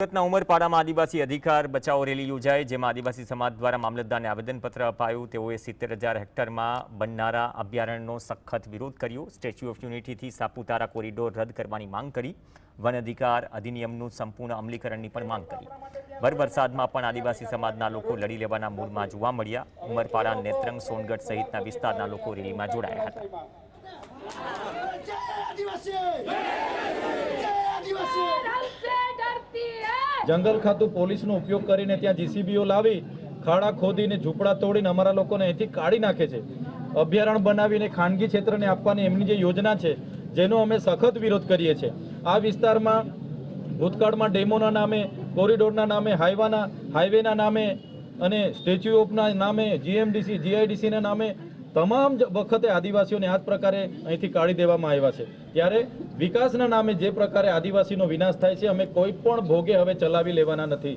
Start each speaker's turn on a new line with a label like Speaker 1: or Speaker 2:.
Speaker 1: સુરતના ઉમરપાડામાં આદિવાસી અધિકાર બચાવો રેલી યોજાઈ, જેમાં આદિવાસી સમાજ દ્વારા મામલતદારને આવેદનપત્ર અપાયું. તેઓએ સિત્તેર હજાર હેક્ટરમાં બનનારા અભયારણ્યનો સખત વિરોધ કર્યો. સ્ટેચ્યુ ઓફ યુનિટીથી સાપુતારા કોરિડોર રદ કરવાની માંગ કરી. વન અધિકાર અધિનિયમનું સંપૂર્ણ અમલીકરણની પણ માંગ કરી. ભર વરસાદમાં પણ આદિવાસી સમાજના લોકો લડી લેવાના મૂડમાં જોવા મળ્યા. ઉમરપાડા નેત્રંગ સોનગઢ સહિતના વિસ્તારના લોકો રેલીમાં જોડાયા હતા.
Speaker 2: જંગલ ખાતું પોલીસનો ઉપયોગ કરીને ત્યાં જીસીબીઓ લાવી, ખાડા ખોદીને ઝૂંપડા તોડીને અમારા લોકોને અહીંથી કાઢી નાખે છે. અભયારણ્ય બનાવીને ખાનગી ક્ષેત્રને આપવાની એમની જે યોજના છે, જેનો અમે સખત વિરોધ કરીએ છીએ. આ વિસ્તારમાં ભૂતકાળમાં ડેમોના નામે, કોરિડોરના નામે, હાઈવાના, હાઈવેના નામે અને સ્ટેચ્યુ ઓફના નામે જીએમડીસી જીઆઈડીસીના નામે તમામ વખતે આદિવાસીઓને આ જ પ્રકારે અહીંથી કાઢી દેવામાં આવ્યા છે. ત્યારે વિકાસના નામે જે પ્રકારે આદિવાસીનો વિનાશ થાય છે, અમે કોઈ પણ ભોગે હવે ચલાવી લેવાના નથી.